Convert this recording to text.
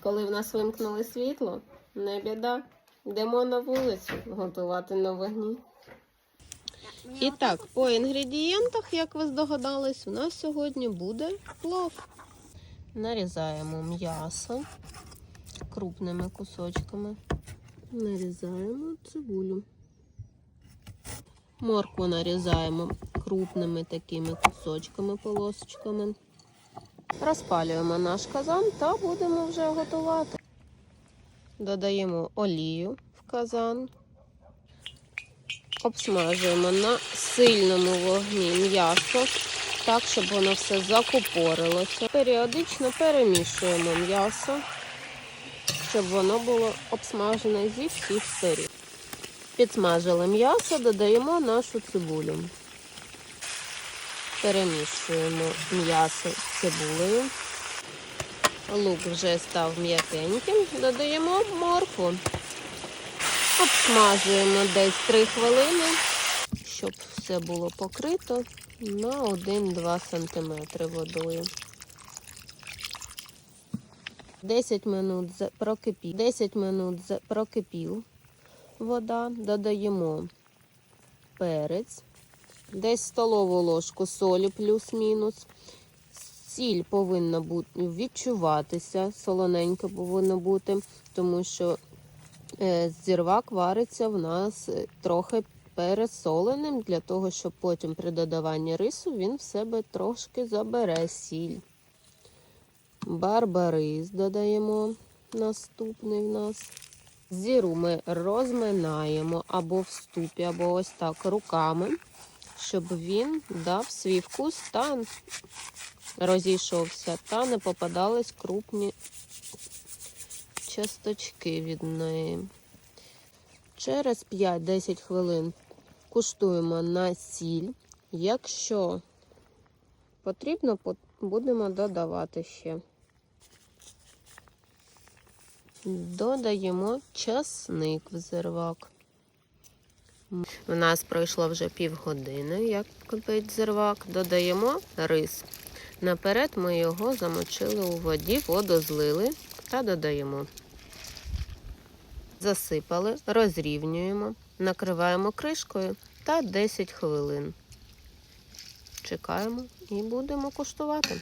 Коли в нас вимкнули світло, не біда. Йдемо на вулицю готувати на вогні. І так, по інгредієнтах, як ви здогадались, у нас сьогодні буде плов. Нарізаємо м'ясо крупними кусочками. Нарізаємо цибулю. Моркву нарізаємо крупними такими кусочками, полосочками. Розпалюємо наш казан та будемо вже готувати. Додаємо олію в казан. Обсмажуємо на сильному вогні м'ясо, так, щоб воно все закупорилося. Періодично перемішуємо м'ясо, щоб воно було обсмажене зі всіх сторін. Підсмажили м'ясо, додаємо нашу цибулю. Перемішуємо м'ясо з цибулею. Лук вже став м'якеньким, додаємо моркву. Обсмажуємо десь 3 хвилини, щоб все було покрито на 1-2 см водою. 10 минут прокипів. 10 минут прокипів вода, додаємо перець, десь столову ложку солі плюс-мінус. Сіль повинна бути відчуватися, солоненька повинна бути, тому що е, зірвак вариться в нас е, трохи пересоленим, для того, щоб потім при додаванні рису він в себе трошки забере сіль. Барбарис додаємо наступний в нас. Зіру ми розминаємо або в ступі, або ось так руками, щоб він дав свій вкус та розійшовся, та не попадались крупні часточки від неї. Через 5-10 хвилин куштуємо на сіль. Якщо потрібно, будемо додавати ще. Додаємо часник в зирвак. У нас пройшло вже півгодини, як кипить зирвак. Додаємо рис. Наперед ми його замочили у воді, воду злили та додаємо. Засипали, розрівнюємо, накриваємо кришкою та 10 хвилин. Чекаємо і будемо куштувати.